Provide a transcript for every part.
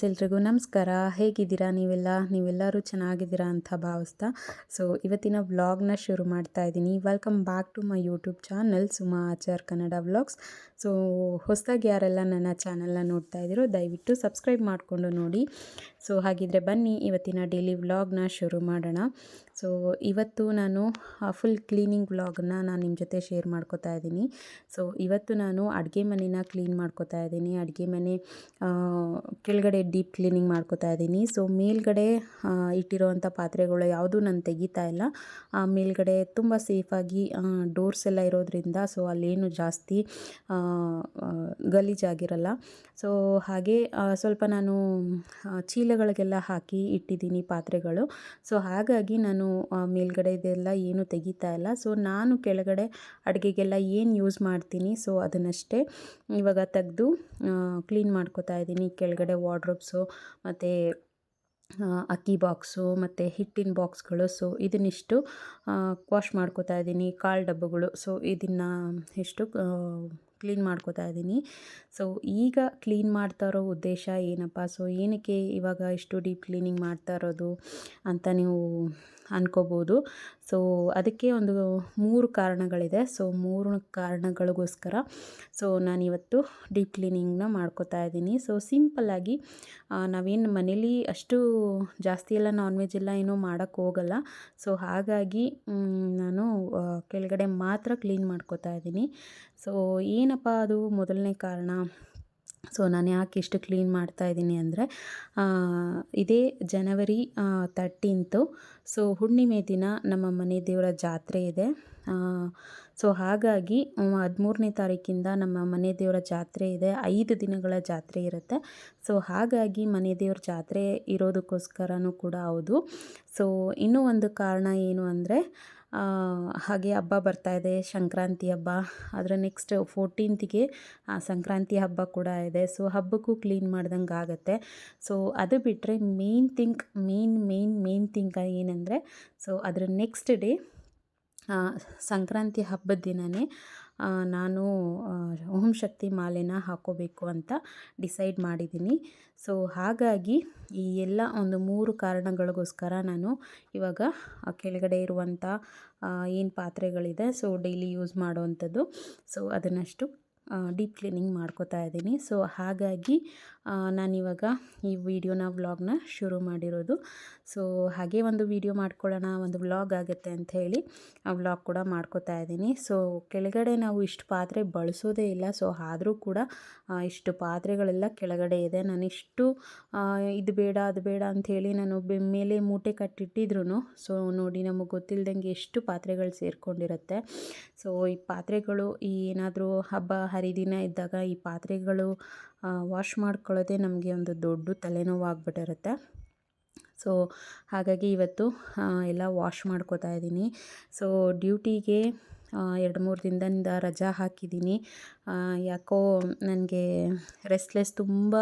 ಎಲ್ರಿಗೂ ನಮಸ್ಕಾರ. ಹೇಗಿದ್ದೀರಾ? ನೀವೆಲ್ಲ? ನೀವೆಲ್ಲರೂ ಚೆನ್ನಾಗಿದ್ದೀರಾ ಅಂತ ಭಾವಿಸ್ತಾ. ಸೊ ಇವತ್ತಿನ ವ್ಲಾಗ್ನ ಶುರು ಮಾಡ್ತಾ ಇದ್ದೀನಿ. Welcome back to my YouTube channel Suma Achar Kannada vlogs so ಹೊಸದಾಗಿ ಯಾರೆಲ್ಲ ನನ್ನ ಚಾನಲ್ನ ನೋಡ್ತಾ ಇದ್ದೀರೋ, ದಯವಿಟ್ಟು ಸಬ್ಸ್ಕ್ರೈಬ್ ಮಾಡಿಕೊಂಡು ನೋಡಿ. ಸೊ ಹಾಗಿದ್ರೆ ಬನ್ನಿ, ಇವತ್ತಿನ ಡೈಲಿ ವ್ಲಾಗ್ನ ಶುರು ಮಾಡೋಣ. ಸೊ ಇವತ್ತು ನಾನು ಫುಲ್ ಕ್ಲೀನಿಂಗ್ ವ್ಲಾಗ್ನ ನಾನು ನಿಮ್ಮ ಜೊತೆ ಶೇರ್ ಮಾಡ್ಕೋತಾ ಇದ್ದೀನಿ. ಸೊ ಇವತ್ತು ನಾನು ಅಡುಗೆ ಮನೆನ ಕ್ಲೀನ್ ಮಾಡ್ಕೋತಾ ಇದ್ದೀನಿ. ಅಡುಗೆ ಮನೆ ಕೆಳಗಡೆ ಡೀಪ್ ಕ್ಲೀನಿಂಗ್ ಮಾಡ್ಕೋತಾ ಇದ್ದೀನಿ. ಸೊ ಮೇಲ್ಗಡೆ ಇಟ್ಟಿರೋವಂಥ ಪಾತ್ರೆಗಳು ಯಾವುದೂ ನಾನು ತೆಗಿತಾ ಇಲ್ಲ. ಮೇಲ್ಗಡೆ ತುಂಬ ಸೇಫಾಗಿ ಡೋರ್ಸ್ ಎಲ್ಲ ಇರೋದ್ರಿಂದ, ಸೊ ಅಲ್ಲೇನು ಜಾಸ್ತಿ ಗಲೀಜಾಗಿರಲ್ಲ ಸೊ ಹಾಗೆ ಸ್ವಲ್ಪ ನಾನು ಚೀಲಗಳಿಗೆಲ್ಲ ಹಾಕಿ ಇಟ್ಟಿದ್ದೀನಿ ಪಾತ್ರೆಗಳು. ಸೊ ಹಾಗಾಗಿ ನಾನು ಮೇಲ್ಗಡೆ ಇದೆಲ್ಲ ಏನು ತೆಗಿತಾ ಇಲ್ಲ. ಸೊ ನಾನು ಕೆಳಗಡೆ ಅಡುಗೆಗೆಲ್ಲ ಏನು ಯೂಸ್ ಮಾಡ್ತೀನಿ ಸೊ ಅದನ್ನಷ್ಟೇ ಇವಾಗ ತೆಗೆದು ಕ್ಲೀನ್ ಮಾಡ್ಕೋತಾ ಇದ್ದೀನಿ. ಕೆಳಗಡೆ ವಾರ್ಡ್ರೋಬ್ಸು ಮತ್ತು ಅಕ್ಕಿ ಬಾಕ್ಸು ಮತ್ತು ಹಿಟ್ಟಿನ ಬಾಕ್ಸ್ಗಳು ಸೊ, ಇದನ್ನಿಷ್ಟು ವಾಶ್ ಮಾಡ್ಕೋತಾ ಇದ್ದೀನಿ. ಕಾಳು ಡಬ್ಬಗಳು ಸೊ ಇದನ್ನು ಇಷ್ಟು ಕ್ಲೀನ್ ಮಾಡ್ಕೋತಾ ಇದ್ದೀನಿ. ಸೊ ಈಗ ಕ್ಲೀನ್ ಮಾಡ್ತಾ ಇರೋ ಉದ್ದೇಶ ಏನಪ್ಪ? ಸೊ ಏನಕ್ಕೆ ಇವಾಗ ಇಷ್ಟು ಡೀಪ್ ಕ್ಲೀನಿಂಗ್ ಮಾಡ್ತಾ ಇರೋದು ಅಂತ ನೀವು ಅಂದ್ಕೋಬೋದು ಸೊ ಅದಕ್ಕೆ ಒಂದು ಮೂರು ಕಾರಣಗಳಿದೆ. ಸೊ ಮೂರು ಕಾರಣಗಳಿಗೋಸ್ಕರ ಸೊ ನಾನಿವತ್ತು ಡೀಪ್ ಕ್ಲೀನಿಂಗ್ನ ಮಾಡ್ಕೋತಾ ಇದ್ದೀನಿ. ಸೊ ಸಿಂಪಲ್ಲಾಗಿ ನಾವೇನು ಮನೇಲಿ ಅಷ್ಟು ಜಾಸ್ತಿ ಎಲ್ಲ ನಾನ್ ವೆಜ್ ಎಲ್ಲ ಏನೂ ಮಾಡೋಕ್ಕೆ ಹೋಗಲ್ಲ. ಸೊ ಹಾಗಾಗಿ ನಾನು ಕೆಳಗಡೆ ಮಾತ್ರ ಕ್ಲೀನ್ ಮಾಡ್ಕೋತಾ ಇದ್ದೀನಿ. ಸೊ ಏನಪ್ಪ ಅದು ಮೊದಲನೇ ಕಾರಣ? ಸೊ ನಾನು ಯಾಕೆ ಇಷ್ಟು ಕ್ಲೀನ್ ಮಾಡ್ತಾ ಇದ್ದೀನಿ ಅಂದರೆ ಇದೇ ಜನವರಿ ತರ್ಟೀನ್ತು ಸೊ ಹುಣ್ಣಿಮೆ ದಿನ ನಮ್ಮ ಮನೆ ದೇವರ ಜಾತ್ರೆ ಇದೆ. ಸೊ ಹಾಗಾಗಿ ಹದಿಮೂರನೇ ತಾರೀಕಿಂದ ನಮ್ಮ ಮನೆ ದೇವರ ಜಾತ್ರೆ ಇದೆ. ಐದು ದಿನಗಳ ಜಾತ್ರೆ ಇರುತ್ತೆ. ಸೊ ಹಾಗಾಗಿ ಮನೆ ದೇವ್ರ ಜಾತ್ರೆ ಇರೋದಕ್ಕೋಸ್ಕರನೂ ಕೂಡ ಹೌದು. ಸೊ ಇನ್ನೂ ಒಂದು ಕಾರಣ ಏನು ಅಂದರೆ ಹಾಗೆ ಹಬ್ಬ ಬರ್ತಾ ಇದೆ, ಸಂಕ್ರಾಂತಿ ಹಬ್ಬ. ಅದರ ನೆಕ್ಸ್ಟ್ ಫೋರ್ಟೀನ್ತಿಗೆ ಸಂಕ್ರಾಂತಿ ಹಬ್ಬ ಕೂಡ ಇದೆ. ಸೊ ಹಬ್ಬಕ್ಕೂ ಕ್ಲೀನ್ ಮಾಡ್ದಂಗೆ ಆಗುತ್ತೆ. ಸೊ ಅದು ಬಿಟ್ಟರೆ main think main main main think ಏನಂದರೆ ಸೊ ಅದರ ನೆಕ್ಸ್ಟ್ ಡೇ ಸಂಕ್ರಾಂತಿ ಹಬ್ಬದ ದಿನವೇ ನಾನು ಓಂ ಶಕ್ತಿ ಮಾಲೆನ ಹಾಕೋಬೇಕು ಅಂತ ಡಿಸೈಡ್ ಮಾಡಿದ್ದೀನಿ. ಸೊ, ಹಾಗಾಗಿ ಈ ಎಲ್ಲ ಒಂದು ಮೂರು ಕಾರಣಗಳಿಗೋಸ್ಕರ ನಾನು ಇವಾಗ ಕೆಳಗಡೆ ಇರುವಂಥ ಏನು ಪಾತ್ರೆಗಳಿದೆ, ಸೊ, ಡೈಲಿ ಯೂಸ್ ಮಾಡುವಂಥದ್ದು. ಸೊ, ಅದನ್ನಷ್ಟು ಡೀಪ್ ಕ್ಲೀನಿಂಗ್ ಮಾಡ್ಕೋತಾ ಇದ್ದೀನಿ. ಸೊ, ಹಾಗಾಗಿ ನಾನಿವಾಗ ಈ ವಿಡಿಯೋನ, ವ್ಲಾಗ್ನ ಶುರು ಮಾಡಿರೋದು. ಸೊ ಹಾಗೆ ಒಂದು ವಿಡಿಯೋ ಮಾಡ್ಕೊಳ್ಳೋಣ, ಒಂದು ವ್ಲಾಗ್ ಆಗುತ್ತೆ ಅಂತ ಹೇಳಿ ಆ ವ್ಲಾಗ್ ಕೂಡ ಮಾಡ್ಕೋತಾ ಇದ್ದೀನಿ. ಸೊ ಕೆಳಗಡೆ ನಾವು ಇಷ್ಟು ಪಾತ್ರೆ ಬಳಸೋದೇ ಇಲ್ಲ. ಸೊ ಆದರೂ ಕೂಡ ಇಷ್ಟು ಪಾತ್ರೆಗಳೆಲ್ಲ ಕೆಳಗಡೆ ಇದೆ. ನಾನು ಇಷ್ಟು ಇದು ಬೇಡ, ಅದು ಬೇಡ ಅಂಥೇಳಿ ನಾನು ಮೇಲೆ ಮೂಟೆ ಕಟ್ಟಿಟ್ಟಿದ್ರು ಸೊ ನೋಡಿ ನಮಗೆ ಗೊತ್ತಿಲ್ಲದಂಗೆ ಎಷ್ಟು ಪಾತ್ರೆಗಳು ಸೇರಿಕೊಂಡಿರುತ್ತೆ. ಸೊ ಈ ಪಾತ್ರೆಗಳು, ಈ ಏನಾದರೂ ಹಬ್ಬ, ಹರಿದಿನ ಇದ್ದಾಗ ಈ ಪಾತ್ರೆಗಳು ವಾಶ್ ಮಾಡ್ಕೊಳ್ಳೋದೇ ನಮಗೆ ಒಂದು ದೊಡ್ಡ ತಲೆನೋವು ಆಗ್ಬಿಟ್ಟಿರುತ್ತೆ ಸೊ, ಹಾಗಾಗಿ ಇವತ್ತು ಎಲ್ಲ ವಾಶ್ ಮಾಡ್ಕೋತಾ ಇದ್ದೀನಿ. ಸೊ, ಡ್ಯೂಟಿಗೆ ಎರಡು ಮೂರು ದಿನದಿಂದ ರಜಾ ಹಾಕಿದ್ದೀನಿ. ಯಾಕೋ ನನಗೆ ರೆಸ್ಟ್ಲೆಸ್ ತುಂಬ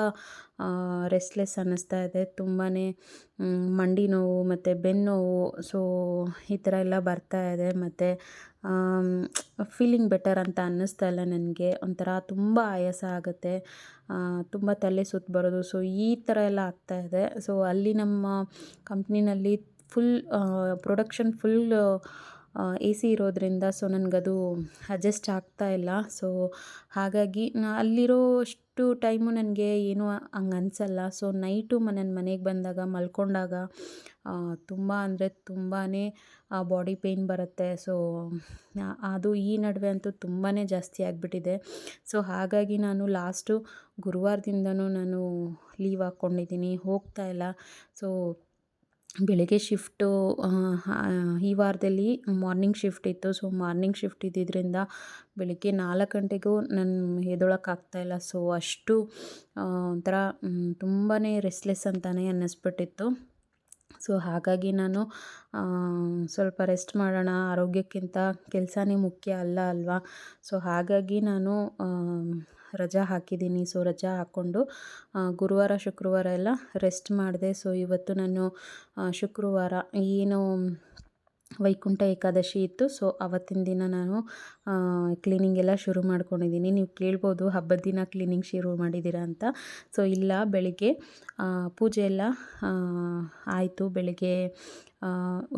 ರೆಸ್ಟ್ಲೆಸ್ ಅನ್ನಿಸ್ತಾ ಇದೆ. ತುಂಬಾ ಮಂಡಿ ನೋವು ಮತ್ತು ಬೆನ್ನೋವು ಸೊ ಈ ಥರ ಎಲ್ಲ ಬರ್ತಾ ಇದೆ. ಮತ್ತು ಫೀಲಿಂಗ್ ಬೆಟರ್ ಅಂತ ಅನ್ನಿಸ್ತಾ ಇಲ್ಲ ನನಗೆ. ಒಂಥರ ತುಂಬ ಆಯಾಸ ಆಗುತ್ತೆ. ತುಂಬ ತಲೆ ಸುತ್ತು ಬರೋದು. ಸೊ ಈ ಥರ ಎಲ್ಲ ಆಗ್ತಾ ಇದೆ. ಸೊ ಅಲ್ಲಿ ನಮ್ಮ ಕಂಪ್ನಿನಲ್ಲಿ full production full A C ಇರೋದ್ರಿಂದ ಸೊ ನನಗದು ಅಡ್ಜಸ್ಟ್ ಆಗ್ತಾ ಇಲ್ಲ. ಸೊ ಹಾಗಾಗಿ ನಾ ಅಲ್ಲಿರೋ ಅಷ್ಟು ಟೈಮು ನನಗೆ ಏನೂ ಹಂಗೆ ಅನಿಸಲ್ಲ. ಸೊ ನೈಟು ನನ್ನ ಮನೆಗೆ ಬಂದಾಗ, ಮಲ್ಕೊಂಡಾಗ ತುಂಬ ಅಂದರೆ ತುಂಬಾ ಬಾಡಿ ಪೇಯ್ನ್ ಬರುತ್ತೆ. ಸೊ ಅದು ಈ ನಡುವೆ ಅಂತೂ ತುಂಬಾ ಜಾಸ್ತಿ ಆಗಿಬಿಟ್ಟಿದೆ. ಸೊ ಹಾಗಾಗಿ ನಾನು ಲಾಸ್ಟು ಗುರುವಾರದಿಂದನೂ ನಾನು ಲೀವ್ ಹಾಕ್ಕೊಂಡಿದ್ದೀನಿ ಹೋಗ್ತಾ ಇಲ್ಲ. ಸೊ ಬೆಳಗ್ಗೆ ಶಿಫ್ಟು ಈ ವಾರದಲ್ಲಿ ಮಾರ್ನಿಂಗ್ ಶಿಫ್ಟ್ ಇತ್ತು. ಸೊ ಮಾರ್ನಿಂಗ್ ಶಿಫ್ಟ್ ಇದ್ದಿದ್ದರಿಂದ ಬೆಳಿಗ್ಗೆ ನಾಲ್ಕು ಗಂಟೆಗೂ ನಾನು ಇಲ್ಲ. ಸೊ ಅಷ್ಟು ಒಂಥರ ತುಂಬಾ ರೆಸ್ಟ್ಲೆಸ್ ಅಂತಲೇ ಅನ್ನಿಸ್ಬಿಟ್ಟಿತ್ತು. ಸೊ ಹಾಗಾಗಿ ನಾನು ಸ್ವಲ್ಪ ರೆಸ್ಟ್ ಮಾಡೋಣ, ಆರೋಗ್ಯಕ್ಕಿಂತ ಕೆಲಸನೇ ಮುಖ್ಯ ಅಲ್ಲ ಅಲ್ವಾ? ಸೊ ಹಾಗಾಗಿ ನಾನು ರಜಾ ಹಾಕಿದ್ದೀನಿ. ಸೊ, ರಜಾ ಹಾಕ್ಕೊಂಡು ಗುರುವಾರ, ಶುಕ್ರವಾರ ಎಲ್ಲ ರೆಸ್ಟ್ ಮಾಡಿದೆ. ಸೊ, ಇವತ್ತು ನಾನು ಶುಕ್ರವಾರ ಏನು ವೈಕುಂಠ ಏಕಾದಶಿ ಇತ್ತು. ಸೊ, ಅವತ್ತಿನ ದಿನ ನಾನು ಕ್ಲೀನಿಂಗ್ ಎಲ್ಲ ಶುರು ಮಾಡ್ಕೊಂಡಿದ್ದೀನಿ. ನೀವು ಕೇಳ್ಬೋದು ಹಬ್ಬದ ದಿನ ಕ್ಲೀನಿಂಗ್ ಶುರು ಮಾಡಿದ್ದೀರಾ ಅಂತ. ಸೊ, ಇಲ್ಲ, ಬೆಳಿಗ್ಗೆ ಪೂಜೆ ಎಲ್ಲ ಆಯಿತು. ಬೆಳಿಗ್ಗೆ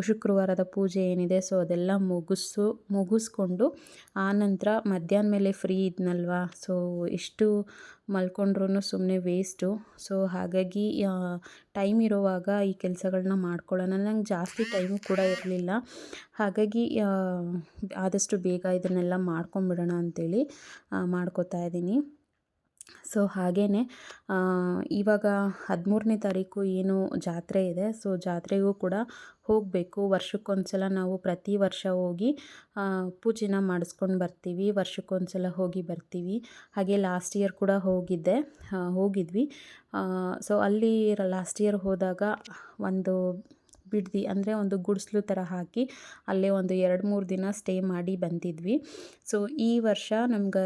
ಶುಕ್ರವಾರದ ಪೂಜೆ ಏನಿದೆ ಸೊ ಅದೆಲ್ಲ ಮುಗಿಸು, ಮುಗಿಸ್ಕೊಂಡು ಆನಂತರ ಮಧ್ಯಾಹ್ನ ಮೇಲೆ ಫ್ರೀ ಇದ್ನಲ್ವ? ಸೊ ಎಷ್ಟು ಮಲ್ಕೊಂಡ್ರೂ ಸುಮ್ಮನೆ ವೇಸ್ಟು ಸೊ ಹಾಗಾಗಿ ಟೈಮ್ ಇರೋವಾಗ ಈ ಕೆಲಸಗಳನ್ನ ಮಾಡ್ಕೊಳ್ಳೋಣ. ನಂಗೆ ಜಾಸ್ತಿ ಟೈಮು ಕೂಡ ಇರಲಿಲ್ಲ. ಹಾಗಾಗಿ ಆದಷ್ಟು ಬೇಗ ಇದನ್ನೆಲ್ಲ ಮಾಡ್ಕೊಂಬಿಡೋಣ ಅಂಥೇಳಿ ಮಾಡ್ಕೋತಾ ಇದ್ದೀನಿ. ಸೊ ಹಾಗೇ ಇವಾಗ ಹದಿಮೂರನೇ ತಾರೀಕು ಏನು ಜಾತ್ರೆ ಇದೆ. ಸೊ ಜಾತ್ರೆಗೂ ಕೂಡ ಹೋಗಬೇಕು. ವರ್ಷಕ್ಕೊಂದ್ಸಲ ನಾವು ಪ್ರತಿ ವರ್ಷ ಹೋಗಿ ಪೂಜೆನ ಮಾಡಿಸ್ಕೊಂಡು ಬರ್ತೀವಿ. ವರ್ಷಕ್ಕೊಂದ್ಸಲ ಹೋಗಿ ಬರ್ತೀವಿ. ಹಾಗೆ ಲಾಸ್ಟ್ ಇಯರ್ ಕೂಡ ಹೋಗಿದ್ದೆ. ಹೋಗಿದ್ವಿ. ಸೊ ಅಲ್ಲಿ ಲಾಸ್ಟ್ ಇಯರ್ ಹೋದಾಗ ಒಂದು ಬಿಡ್ದಿ, ಅಂದರೆ ಒಂದು ಗುಡಿಸ್ಲು ಥರ ಹಾಕಿ ಅಲ್ಲೇ ಒಂದು ಎರಡು ಮೂರು ದಿನ ಸ್ಟೇ ಮಾಡಿ ಬಂದಿದ್ವಿ. ಸೊ ಈ ವರ್ಷ ನಮ್ಗೆ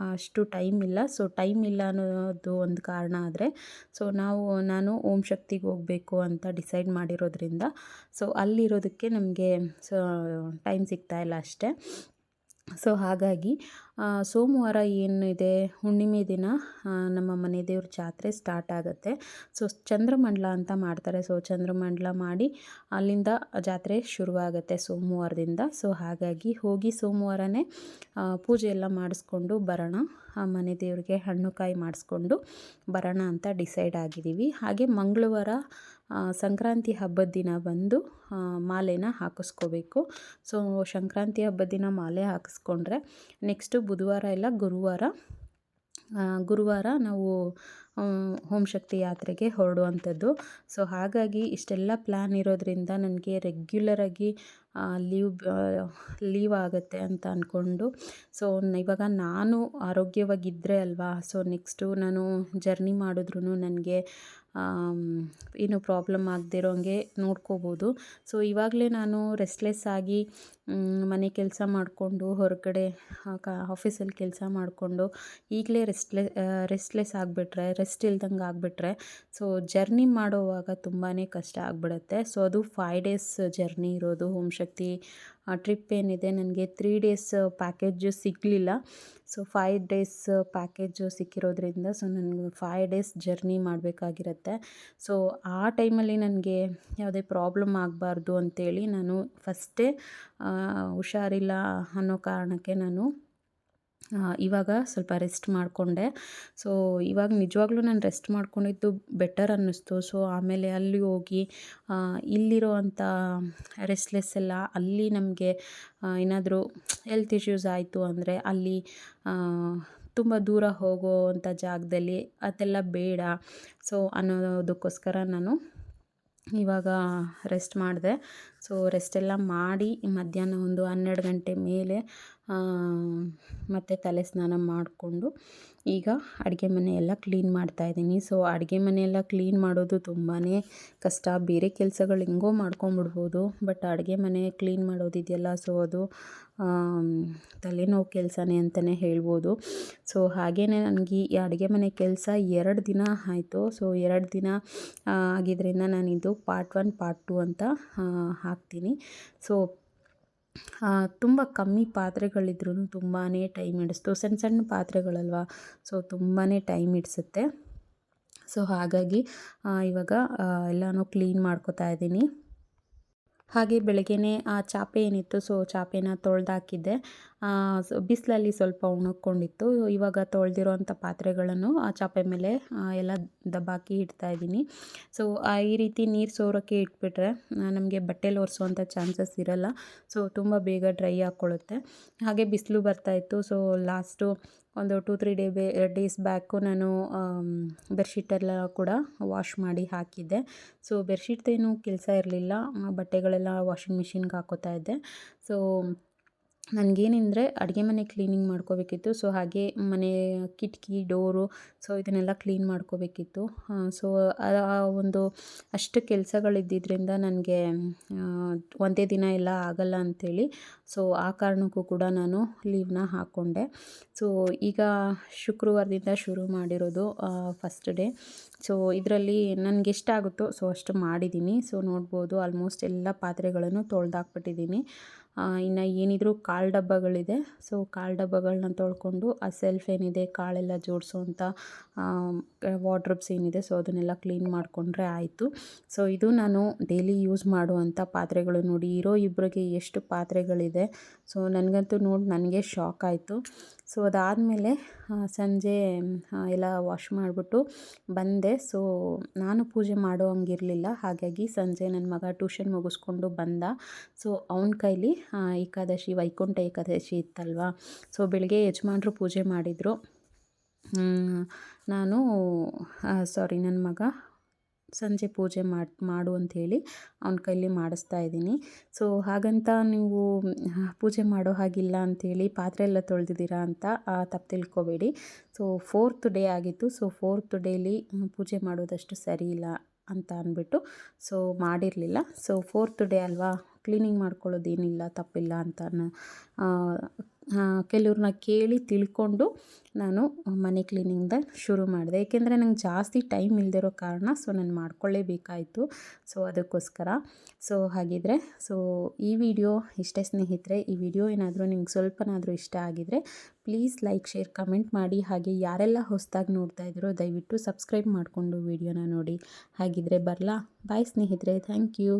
ಅಷ್ಟು ಟೈಮ್ ಇಲ್ಲ. ಸೊ, ಟೈಮ್ ಇಲ್ಲ ಅನ್ನೋದು ಒಂದು ಕಾರಣ ಆದರೆ, ಸೊ, ನಾವು, ನಾನು ಓಂ ಶಕ್ತಿಗೆ ಹೋಗಬೇಕು ಅಂತ ಡಿಸೈಡ್ ಮಾಡಿರೋದ್ರಿಂದ, ಸೊ, ಅಲ್ಲಿರೋದಕ್ಕೆ ನಮಗೆ, ಸೊ, ಟೈಮ್ ಸಿಗ್ತಾ ಇಲ್ಲ ಅಷ್ಟೇ. ಸೊ ಹಾಗಾಗಿ ಸೋಮವಾರ ಏನಿದೆ, ಹುಣ್ಣಿಮೆ ದಿನ ನಮ್ಮ ಮನೆ ದೇವ್ರ ಜಾತ್ರೆ ಸ್ಟಾರ್ಟ್ ಆಗುತ್ತೆ. ಸೊ, ಚಂದ್ರಮಂಡಲ ಅಂತ ಮಾಡ್ತಾರೆ. ಸೊ, ಚಂದ್ರಮಂಡಲ ಮಾಡಿ ಅಲ್ಲಿಂದ ಜಾತ್ರೆ ಶುರುವಾಗುತ್ತೆ ಸೋಮವಾರದಿಂದ. ಸೊ, ಹಾಗಾಗಿ ಹೋಗಿ ಸೋಮವಾರನೇ ಪೂಜೆ ಎಲ್ಲ ಮಾಡಿಸ್ಕೊಂಡು ಬರೋಣ. ಮನೆ ದೇವ್ರಿಗೆ ಹಣ್ಣು ಕಾಯಿ ಮಾಡಿಸ್ಕೊಂಡು ಬರೋಣ ಅಂತ ಡಿಸೈಡ್ ಆಗಿದ್ದೀವಿ. ಹಾಗೆ ಮಂಗಳವಾರ ಸಂಕ್ರಾಂತಿ ಹಬ್ಬದ ದಿನ ಬಂದು ಮಾಲೆನ ಹಾಕಿಸ್ಕೋಬೇಕು. ಸೊ ಸಂಕ್ರಾಂತಿ ಹಬ್ಬದ ದಿನ ಮಾಲೆ ಹಾಕಿಸ್ಕೊಂಡ್ರೆ ನೆಕ್ಸ್ಟು ಬುಧವಾರ ಇಲ್ಲ, ಗುರುವಾರ ಗುರುವಾರ ನಾವು ಓಂ ಶಕ್ತಿ ಯಾತ್ರೆಗೆ ಹೊರಡುವಂಥದ್ದು. ಸೊ ಹಾಗಾಗಿ ಇಷ್ಟೆಲ್ಲ ಪ್ಲ್ಯಾನ್ ಇರೋದರಿಂದ ನನಗೆ ರೆಗ್ಯುಲರಾಗಿ ಲೀವ್ ಲೀವ್ ಆಗುತ್ತೆ ಅಂತ ಅಂದ್ಕೊಂಡು ಸೊ ಇವಾಗ ನಾನು ಆರೋಗ್ಯವಾಗಿದ್ದರೆ ಅಲ್ವಾ? ಸೊ ನೆಕ್ಸ್ಟು ನಾನು ಜರ್ನಿ ಮಾಡಿದ್ರೂ ನನಗೆ ಏನು ಪ್ರಾಬ್ಲಮ್ ಆಗದೇ ಇರೋಂಗೆ ನೋಡ್ಕೋಬೋದು. ಸೊ, ಇವಾಗಲೇ ನಾನು ರೆಸ್ಟ್ಲೆಸ್ ಆಗಿ ಮನೆ ಕೆಲಸ ಮಾಡಿಕೊಂಡು ಹೊರಗಡೆ ಆಫೀಸಲ್ಲಿ ಕೆಲಸ ಮಾಡಿಕೊಂಡು ಈಗಲೇ ರೆಸ್ಟ್ಲೆ ರೆಸ್ಟ್ಲೆಸ್ ಆಗಿಬಿಟ್ರೆ ರೆಸ್ಟ್ ಇಲ್ದಂಗೆ ಆಗಿಬಿಟ್ರೆ, ಸೊ ಜರ್ನಿ ಮಾಡೋವಾಗ ತುಂಬಾ ಕಷ್ಟ ಆಗಿಬಿಡುತ್ತೆ. ಸೊ, ಅದು ಫೈವ್ ಡೇಸ್ ಜರ್ನಿ ಇರೋದು. ಓಂ ಶಕ್ತಿ ಟ್ರಿಪ್ ಏನಿದೆ, ನನಗೆ ತ್ರೀ ಡೇಸ್ ಪ್ಯಾಕೇಜು ಸಿಗಲಿಲ್ಲ. ಸೊ ಫೈವ್ ಡೇಸ್ ಪ್ಯಾಕೇಜು ಸಿಕ್ಕಿರೋದ್ರಿಂದ ಸೊ ನನಗೆ ಫೈವ್ ಡೇಸ್ ಜರ್ನಿ ಮಾಡಬೇಕಾಗಿರತ್ತೆ. ಸೊ ಆ ಟೈಮಲ್ಲಿ ನನಗೆ ಯಾವುದೇ ಪ್ರಾಬ್ಲಮ್ ಆಗಬಾರ್ದು ಅಂತೇಳಿ ನಾನು ಫಸ್ಟೇ ಹುಷಾರಿಲ್ಲ ಅನ್ನೋ ಕಾರಣಕ್ಕೆ ನಾನು ಇವಾಗ ಸ್ವಲ್ಪ ರೆಸ್ಟ್ ಮಾಡಿಕೊಂಡೆ. ಸೊ ಇವಾಗ ನಿಜವಾಗ್ಲೂ ನಾನು ರೆಸ್ಟ್ ಮಾಡ್ಕೊಂಡಿದ್ದು ಬೆಟರ್ ಅನ್ನಿಸ್ತು. ಸೊ ಆಮೇಲೆ ಅಲ್ಲಿ ಹೋಗಿ ಇಲ್ಲಿರೋ ಅಂಥ ರೆಸ್ಟ್ಲೆಸ್ ಎಲ್ಲ, ಅಲ್ಲಿ ನಮಗೆ ಏನಾದರೂ ಹೆಲ್ತ್ ಇಶ್ಯೂಸ್ ಆಯಿತು ಅಂದರೆ ಅಲ್ಲಿ ತುಂಬ ದೂರ ಹೋಗೋವಂಥ ಜಾಗದಲ್ಲಿ ಅದೆಲ್ಲ ಬೇಡ. ಸೊ ಅನ್ನೋದಕ್ಕೋಸ್ಕರ ನಾನು ಇವಾಗ ರೆಸ್ಟ್ ಮಾಡಿದೆ. ಸೊ ರೆಸ್ಟೆಲ್ಲ ಮಾಡಿ ಮಧ್ಯಾಹ್ನ ಒಂದು ಹನ್ನೆರಡು ಗಂಟೆ ಮೇಲೆ ಮತ್ತು ತಲೆ ಸ್ನಾನ ಮಾಡಿಕೊಂಡು ಈಗ ಅಡುಗೆ ಮನೆಯೆಲ್ಲ ಕ್ಲೀನ್ ಕ್ಲೀನ್ ಮಾಡ್ತಾಯಿದ್ದೀನಿ ಸೊ, ಅಡುಗೆ ಮನೆಯೆಲ್ಲ ಕ್ಲೀನ್ ಮಾಡೋದು ತುಂಬಾ ಕಷ್ಟ. ಬೇರೆ ಕೆಲಸಗಳು ಹೆಂಗೋ ಮಾಡ್ಕೊಂಬಿಡ್ಬೋದು, ಬಟ್ ಅಡುಗೆ ಮನೆ ಕ್ಲೀನ್ ಮಾಡೋದಿದೆಯಲ್ಲ, ಸೊ ಅದು ತಲೆನೋವು ಕೆಲಸನೇ ಅಂತಲೇ ಹೇಳ್ಬೋದು. ಸೊ ಹಾಗೇ ನನಗೆ ಈ ಅಡುಗೆ ಮನೆ ಕೆಲಸ ಎರಡು ದಿನ ಆಯಿತು. ಸೊ, ಎರಡು ದಿನ ಆಗಿದ್ದರಿಂದ ನಾನಿದು ಪಾರ್ಟ್ ಒನ್, ಪಾರ್ಟ್ ಟು ಅಂತ ಹಾಕ್ತೀನಿ. ಸೊ ತುಂಬ ಕಮ್ಮಿ ಪಾತ್ರೆಗಳಿದ್ರೂ ತುಂಬಾ ಟೈಮ್ ಹಿಡಿಸ್ತು. ಸಣ್ಣ ಸಣ್ಣ ಪಾತ್ರೆಗಳಲ್ವ? ಸೊ ತುಂಬಾ ಟೈಮ್ ಹಿಡಿಸುತ್ತೆ. ಸೊ ಹಾಗಾಗಿ ಇವಾಗ ಎಲ್ಲನೂ ಕ್ಲೀನ್ ಮಾಡ್ಕೋತಾ ಇದ್ದೀನಿ. ಹಾಗೆ ಬೆಳಗ್ಗೆನೇ ಆ ಚಾಪೆ ಏನಿತ್ತು ಸೊ ಚಾಪೆನ ತೊಳೆದಾಕಿದ್ದೆ. ಬಿಸಿಲಲ್ಲಿ ಸ್ವಲ್ಪ ಒಣಕೊಂಡಿತ್ತು ಇವಾಗ ತೊಳೆದಿರೋಂಥ ಪಾತ್ರೆಗಳನ್ನು ಆ ಚಾಪೆ ಮೇಲೆ ಎಲ್ಲ ದಬ್ಬಾಕಿ ಇಡ್ತಾ ಇದ್ದೀನಿ. ಸೊ ಈ ರೀತಿ ನೀರು ಸೋರೋಕ್ಕೆ ಇಟ್ಬಿಟ್ರೆ ನಮಗೆ ಬಟ್ಟೆಲಿ ಒರೆಸುವಂಥ ಚಾನ್ಸಸ್ ಇರಲ್ಲ. ಸೊ ತುಂಬ ಬೇಗ ಡ್ರೈ ಹಾಕ್ಕೊಳ್ಳುತ್ತೆ ಹಾಗೆ ಬಿಸಿಲು ಬರ್ತಾಯಿತ್ತು ಸೊ ಲಾಸ್ಟು ಒಂದು ಟೂ, ತ್ರೀ ಡೇ ಬೇ, ಡೇಸ್ ಬ್ಯಾಕು ನಾನು ಬೆಡ್ಶೀಟೆಲ್ಲ ಕೂಡ ವಾಶ್ ಮಾಡಿ ಹಾಕಿದ್ದೆ. ಸೊ ಬೆಡ್ಶೀಟ್ದೇನು ಕೆಲಸ ಇರಲಿಲ್ಲ. ಬಟ್ಟೆಗಳೆಲ್ಲ ವಾಷಿಂಗ್ ಮಿಷಿನ್ಗೆ ಹಾಕೋತಾ ಇದ್ದೆ. ಸೊ ನನಗೇನೆಂದರೆ ಅಡುಗೆ ಮನೆ ಕ್ಲೀನಿಂಗ್ ಮಾಡ್ಕೋಬೇಕಿತ್ತು. ಸೊ ಹಾಗೆ ಮನೆ ಕಿಟಕಿ ಡೋರು ಸೊ ಇದನ್ನೆಲ್ಲ ಕ್ಲೀನ್ ಮಾಡ್ಕೋಬೇಕಿತ್ತು. ಸೊ ಆ ಒಂದು ಅಷ್ಟು ಕೆಲಸಗಳಿದ್ದಿದ್ದರಿಂದ ನನಗೆ ಒಂದೇ ದಿನ ಎಲ್ಲ ಆಗಲ್ಲ ಅಂಥೇಳಿ ಸೊ ಆ ಕಾರಣಕ್ಕೂ ಕೂಡ ನಾನು ಲೀವ್ನ ಹಾಕ್ಕೊಂಡೆ ಸೊ ಈಗ ಶುಕ್ರವಾರದಿಂದ ಶುರು ಮಾಡಿರೋದು ಫಸ್ಟ್ ಡೇ ಸೊ ಇದರಲ್ಲಿ ನನಗೆ ಎಷ್ಟಾಗುತ್ತೋ ಸೊ ಅಷ್ಟು ಮಾಡಿದ್ದೀನಿ ಸೊ ನೋಡ್ಬೋದು ಆಲ್ಮೋಸ್ಟ್ ಎಲ್ಲ ಪಾತ್ರೆಗಳನ್ನು ತೊಳೆದಾಕ್ಬಿಟ್ಟಿದ್ದೀನಿ ಇನ್ನು ಏನಿದ್ರೂ ಕಾಳು ಡಬ್ಬಗಳಿದೆ. ಸೊ ಕಾಳು ಡಬ್ಬಗಳನ್ನ ತೊಳ್ಕೊಂಡು, ಆ ಸೆಲ್ಫ್ ಏನಿದೆ, ಕಾಳೆಲ್ಲ ಜೋಡಿಸುವಂಥ ವಾರ್ಡ್ರೋಬ್ಸ್ ಏನಿದೆ ಸೊ ಅದನ್ನೆಲ್ಲ ಕ್ಲೀನ್ ಮಾಡಿಕೊಂಡ್ರೆ ಆಯಿತು. ಸೊ ಇದು ನಾನು ಡೈಲಿ ಯೂಸ್ ಮಾಡುವಂಥ ಪಾತ್ರೆಗಳು ನೋಡಿ, ಇರೋ ಇಬ್ಬರಿಗೆ ಎಷ್ಟು ಪಾತ್ರೆಗಳಿದೆ. ಸೊ ನನಗಂತೂ ನೋಡಿ, ನನಗೆ ಶಾಕ್ ಆಯಿತು. ಸೊ ಅದಾದಮೇಲೆ ಸಂಜೆ ಎಲ್ಲ ವಾಶ್ ಮಾಡಿಬಿಟ್ಟು ಬಂದೆ. ಸೊ ನಾನು ಪೂಜೆ ಮಾಡೋ ಹಂಗಿರಲಿಲ್ಲ. ಹಾಗಾಗಿ ಸಂಜೆ ನನ್ನ ಮಗ ಟ್ಯೂಷನ್ ಮುಗಿಸ್ಕೊಂಡು ಬಂದ. ಸೊ ಅವನ ಕೈಲಿ ಏಕಾದಶಿ, ವೈಕುಂಠ ಏಕಾದಶಿ ಇತ್ತಲ್ವ? ಸೊ ಬೆಳಗ್ಗೆ ಯಜಮಾನ್ರು ಪೂಜೆ ಮಾಡಿದರು. ನಾನು ಸಾರಿ ನನ್ನ ಮಗ ಸಂಜೆ ಪೂಜೆ ಮಾಡಿ, ಮಾಡು ಅಂಥೇಳಿ ಅವನ ಕೈಲಿ ಮಾಡಿಸ್ತಾ ಇದ್ದೀನಿ. ಸೊ ಹಾಗಂತ ನೀವು ಪೂಜೆ ಮಾಡೋ ಹಾಗಿಲ್ಲ ಅಂಥೇಳಿ ಪಾತ್ರೆ ಎಲ್ಲ ತೊಳೆದಿದ್ದೀರಾ ಅಂತ ತಪ್ಪು ತಿಳ್ಕೊಬೇಡಿ. ಸೊ ಫೋರ್ತ್ ಡೇ ಆಗಿತ್ತು. ಸೊ ಫೋರ್ತ್ ಡೇಲಿ ಪೂಜೆ ಮಾಡೋದಷ್ಟು ಸರಿ ಇಲ್ಲ ಅಂತ ಅಂದ್ಬಿಟ್ಟು ಸೊ ಮಾಡಿರಲಿಲ್ಲ. ಸೊ ಫೋರ್ತ್ ಡೇ ಅಲ್ವಾ ಕ್ಲೀನಿಂಗ್ ಮಾಡ್ಕೊಳ್ಳೋದೇನಿಲ್ಲ, ತಪ್ಪಿಲ್ಲ ಅಂತ ಕೆಲವ್ರನ್ನ ಕೇಳಿ ತಿಳ್ಕೊಂಡು ನಾನು ಮನೆ ಕ್ಲೀನಿಂಗ್ದ ಶುರು ಮಾಡಿದೆ. ಏಕೆಂದರೆ ನಂಗೆ ಜಾಸ್ತಿ ಟೈಮ್ ಇಲ್ಲದಿರೋ ಕಾರಣ ಸೊ ನಾನು ಮಾಡ್ಕೊಳ್ಳೇಬೇಕಾಯಿತು. ಸೊ ಅದಕ್ಕೋಸ್ಕರ ಸೊ ಹಾಗಿದ್ರೆ ಸೊ ಈ ವಿಡಿಯೋ ಇಷ್ಟೇ ಸ್ನೇಹಿತರೆ, ಈ ವಿಡಿಯೋ ಏನಾದರೂ ನಿಮ್ಗೆ ಸ್ವಲ್ಪನಾದರೂ ಇಷ್ಟ ಆಗಿದರೆ ಪ್ಲೀಸ್ ಲೈಕ್, ಶೇರ್, ಕಮೆಂಟ್ ಮಾಡಿ. ಹಾಗೆ ಯಾರೆಲ್ಲ ಹೊಸದಾಗಿ ನೋಡ್ತಾ ಇದ್ದೀರೋ ದಯವಿಟ್ಟು ಸಬ್ಸ್ಕ್ರೈಬ್ ಮಾಡಿಕೊಂಡು ವಿಡಿಯೋನ ನೋಡಿ. ಹಾಗಿದ್ರೆ ಬರಲಾ. ಬಾಯ್ ಸ್ನೇಹಿತರೆ. Thank you.